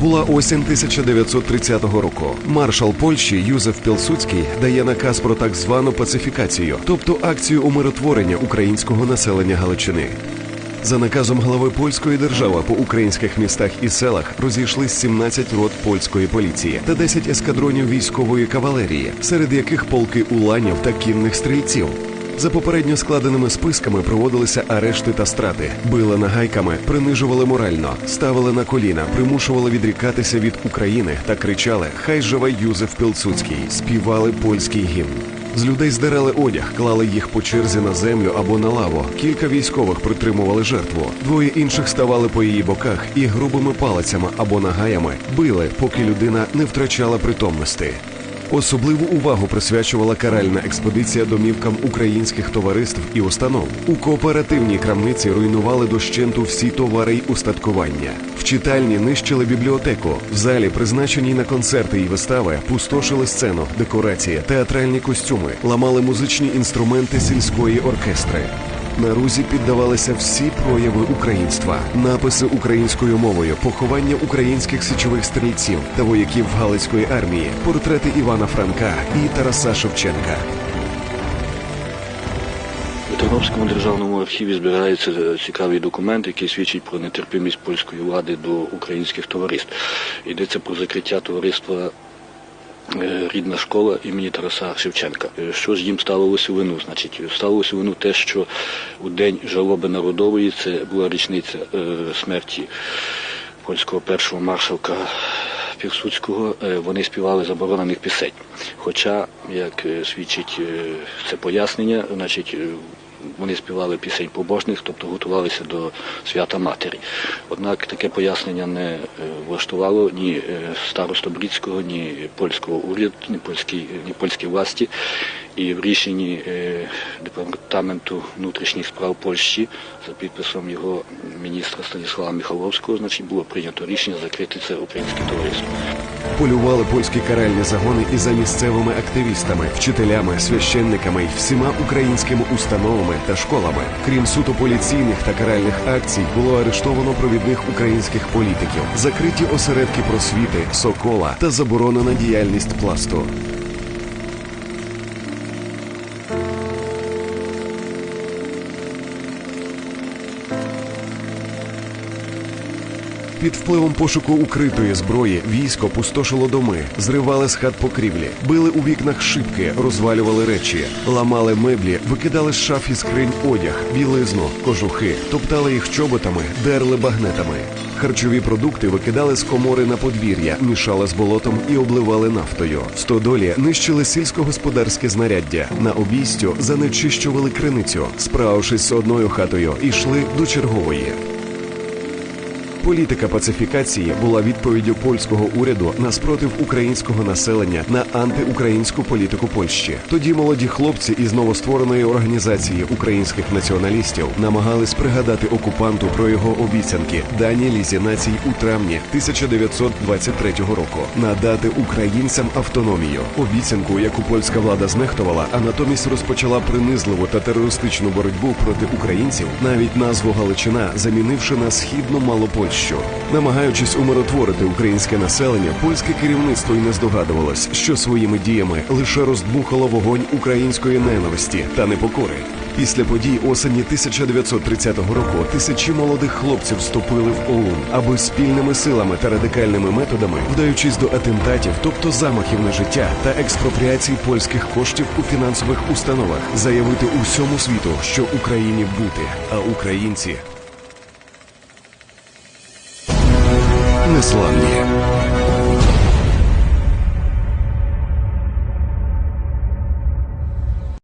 Була осінь 1930 року. Маршал Польщі Юзеф Пілсуцький дає наказ про так звану пацифікацію, тобто акцію умиротворення українського населення Галичини. За наказом глави польської держави по українських містах і селах розійшлись 17 рот польської поліції та 10 ескадронів військової кавалерії, серед яких полки уланів та кінних стрільців. За попередньо складеними списками проводилися арешти та страти, били нагайками, принижували морально, ставили на коліна, примушували відрікатися від України та кричали Хай живе Юзеф Пілсуцький, співали польський гімн. З людей здирали одяг, клали їх по черзі на землю або на лаву. Кілька військових притримували жертву. Двоє інших ставали по її боках і грубими палицями або нагаями били, поки людина не втрачала притомності. Особливу увагу присвячувала каральна експедиція домівкам українських товариств і установ. У кооперативній крамниці руйнували дощенту всі товари й устаткування. В читальні нищили бібліотеку. В залі, призначеній на концерти і вистави, пустошили сцену, декорації, театральні костюми, ламали музичні інструменти сільської оркестри. На рузі піддавалися всі прояви українства, написи українською мовою, поховання українських січових стрільців та вояків Галицької армії, портрети Івана Франка і Тараса Шевченка. У Тернопільському державному архіві збираються е, цікаві документи, які свідчать про нетерпимість польської влади до українських товариств. Йдеться про закриття товариства Рідна школа імені Тараса Шевченка. Е, Що ж їм ставилося вину? Значить, ставилося вину те, що у день жалоби народової це була річниця е, смерті польського першого маршалка Пірсуцького, е, вони співали заборонених пісень. Хоча, як е, свідчить е, це пояснення, значить. Вони співали пісень побожних, тобто готувалися до свята матері. Однак таке пояснення не е, влаштувало ні е, старосту Брідського, ні польського уряду, ні польській, ні польській власті. І в рішенні е, департаменту внутрішніх справ Польщі за підписом його міністра Станіслава Михайловського, значить, було прийнято рішення закрити це українське товариство. Полювали польські каральні загони і за місцевими активістами, вчителями, священниками й всіма українськими установами та школами. Крім суто поліційних та каральних акцій, було арештовано провідних українських політиків, закриті осередки просвіти, сокола та заборонена діяльність пласту. Під впливом пошуку укритої зброї військо пустошило доми, зривали з хат покрівлі, били у вікнах шибки, розвалювали речі, ламали меблі, викидали з шаф і скринь одяг, білизну, кожухи, топтали їх чоботами, дерли багнетами. Харчові продукти викидали з комори на подвір'я, мішали з болотом і обливали нафтою. В стодолі нищили сільськогосподарське знаряддя. На обійстю занечищували криницю. Справившись з одною хатою, йшли до чергової. Політика пацифікації була відповіддю польського уряду на спротив українського населення на антиукраїнську політику Польщі. Тоді молоді хлопці із новоствореної організації українських націоналістів намагались пригадати окупанту про його обіцянки дані лізі націй у травні 1923 року надати українцям автономію. Обіцянку, яку польська влада знехтувала, а натомість розпочала принизливу та терористичну боротьбу проти українців, навіть назву Галичина замінивши на східну Малопольщу. Намагаючись умиротворити українське населення, польське керівництво й не здогадувалось, що своїми діями лише роздмухало вогонь української ненависті та непокори. Після подій осені 1930 року тисячі молодих хлопців вступили в ОУН, аби спільними силами та радикальними методами, вдаючись до атентатів, тобто замахів на життя та експропріацій польських коштів у фінансових установах, заявити усьому світу, що Україні бути, а українці неславні.